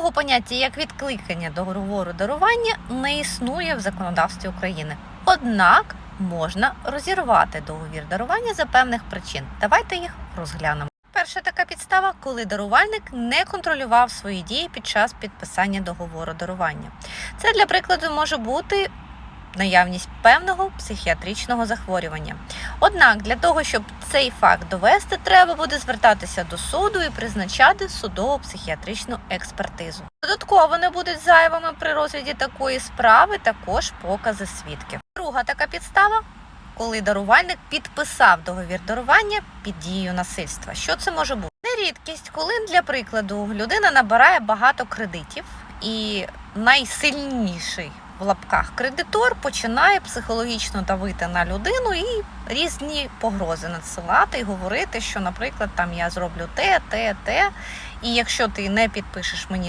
Такого поняття, як відкликання договору дарування, не існує в законодавстві України. Однак можна розірвати договір дарування за певних причин. Давайте їх розглянемо. Перша така підстава, коли дарувальник не контролював свої дії під час підписання договору дарування. Це для прикладу може бути наявність певного психіатричного захворювання. Однак для того, щоб цей факт довести, треба буде звертатися до суду і призначати судово-психіатричну експертизу. Додатково не будуть зайвими при розгляді такої справи також покази свідків. Друга така підстава. Коли дарувальник підписав договір дарування під дією насильства, що це може бути? Не рідкість, коли для прикладу людина набирає багато кредитів, і найсильніший в лапках кредитор починає психологічно давити на людину і різні погрози надсилати і говорити, що, наприклад, там я зроблю те, те, те, і якщо ти не підпишеш мені